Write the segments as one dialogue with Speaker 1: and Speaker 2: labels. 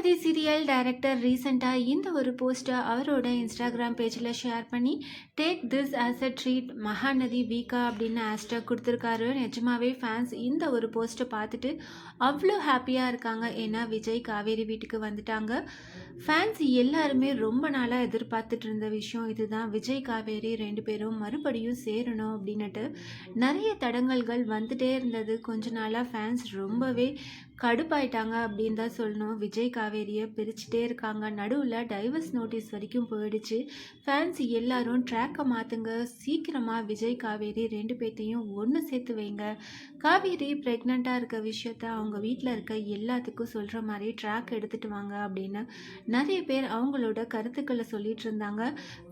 Speaker 1: Mahanadi serial director ரீசெண்டாக இந்த ஒரு போஸ்ட்டை அவரோட இன்ஸ்டாகிராம் பேஜில் ஷேர் பண்ணி take this as a treat Mahanadhi வீக்கா அப்படின்னு ஹேஷ்டாக் கொடுத்துருக்காரு. நிஜமாவே ஃபேன்ஸ் இந்த ஒரு போஸ்ட்டை பார்த்துட்டு அவ்வளோ ஹாப்பியாக இருக்காங்க. ஏன்னா விஜய் காவேரி வீட்டுக்கு வந்துட்டாங்க. ஃபேன்ஸ் எல்லாருமே ரொம்ப நாளாக எதிர்பார்த்துட்டு இருந்த விஷயம் இதுதான். விஜய் காவேரி ரெண்டு பேரும் மறுபடியும் சேரணும் அப்படின்னுட்டு நிறைய தடங்கல்கள் வந்துட்டே இருந்தது. கொஞ்ச நாளாக ஃபேன்ஸ் ரொம்பவே கடுப்பாயிட்டாங்க அப்படின்னு தான் சொல்லணும். விஜய் காவேரியை பிரிச்சுட்டே இருக்காங்க. நடுவில் டைவர்ஸ் நோட்டீஸ் வரைக்கும் போயிடுச்சு. ஃபேன்ஸ் எல்லாரும் ட்ராக்கை மாற்றுங்க சீக்கிரமாக விஜய் காவேரி ரெண்டு பேர்த்தையும் ஒன்று சேர்த்து வைங்க. காவேரி ப்ரெக்னெண்ட்டாக இருக்க விஷயத்த அவங்க வீட்டில் இருக்க எல்லாத்துக்கும் சொல்கிற மாதிரி ட்ராக் எடுத்துகிட்டு வாங்க அப்படின்னு நிறைய பேர் அவங்களோட கருத்துக்களை சொல்லிட்டு இருந்தாங்க.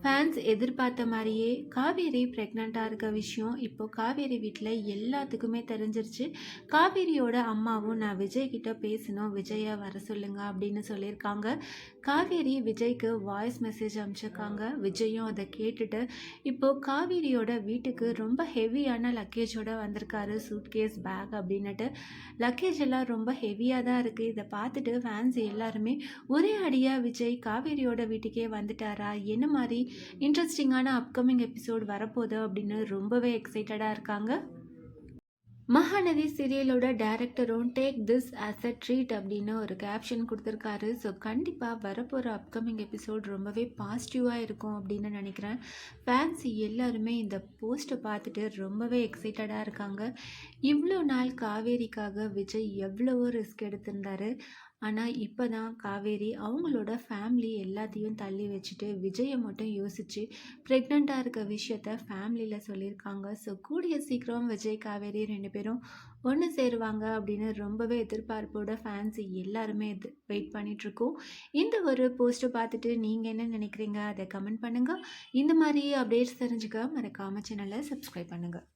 Speaker 1: ஃபேன்ஸ் எதிர்பார்த்த மாதிரியே காவேரி ப்ரெக்னெண்ட்டாக இருக்க விஷயம் இப்போ காவேரி வீட்டில் எல்லாத்துக்குமே தெரிஞ்சிருச்சு. காவேரியோட அம்மாவும் நான் விஜய் கிட்ட பேசணும் விஜயை வர சொல்லுங்க அப்படின்னு சொல்லியிருக்காங்க. காவேரி விஜய்க்கு வாய்ஸ் மெசேஜ் அனுப்பிச்சிருக்காங்க விஜயும் அதை கேட்டுட்டு இப்போ காவேரியோட வீட்டுக்கு ரொம்ப ஹெவியான லக்கேஜோட வந்திருக்காரு சூட்கேஸ் பேக் அப்படின்னுட்டு. லக்கேஜ் எல்லாம் ரொம்ப ஹெவியாக தான் இருக்குது இதை பார்த்துட்டு ஃபேன்ஸ் எல்லாருமே ஒரே அடியாக விஜய் காவேரியோட வீட்டுக்கே வந்துட்டாரா? என்ன மாதிரி இன்ட்ரெஸ்டிங்கான அப்கமிங் எபிசோட் வரப்போகுது? அப்படின்னு ரொம்பவே எக்ஸைட்டடாக இருக்காங்க. மகாநதி சீரியலோட டேரக்டரும் take this as a treat அப்படின்னு ஒரு கேப்ஷன் கொடுத்துருக்காரு. ஸோ கண்டிப்பாக வரப்போகிற அப்கமிங் எபிசோட் ரொம்பவே பாசிட்டிவாக இருக்கும் அப்படின்னு நினைக்கிறேன். ஃபேன்ஸ் எல்லாருமே இந்த போஸ்ட்டை பார்த்துட்டு ரொம்பவே எக்ஸைட்டடாக இருக்காங்க. இவ்வளோ நாள் காவேரிக்காக விஜய் எவ்வளவோ ரிஸ்க் எடுத்திருந்தாரு. ஆனால் இப்போ தான் காவேரி அவங்களோட ஃபேமிலி எல்லாத்தையும் தள்ளி வச்சுட்டு விஜயை மட்டும் யோசித்து ப்ரெக்னெண்ட்டாக இருக்க விஷயத்த ஃபேமிலியில் சொல்லியிருக்காங்க. ஸோ கூடிய சீக்கிரம் விஜய் காவேரி ரெண்டு பேரும் ஒன்று சேருவாங்க அப்படின்னு ரொம்பவே எதிர்பார்ப்போட ஃபேன்ஸ் எல்லாருமே எது வெயிட் பண்ணிகிட்ருக்கோம் இந்த ஒரு போஸ்ட்டை பார்த்துட்டு நீங்கள் என்ன நினைக்கிறீங்க? அதை கமெண்ட் பண்ணுங்கள் இந்த மாதிரி அப்டேட்ஸ் தெரிஞ்சுக்க மறக்காம சேனலை சப்ஸ்கிரைப் பண்ணுங்கள்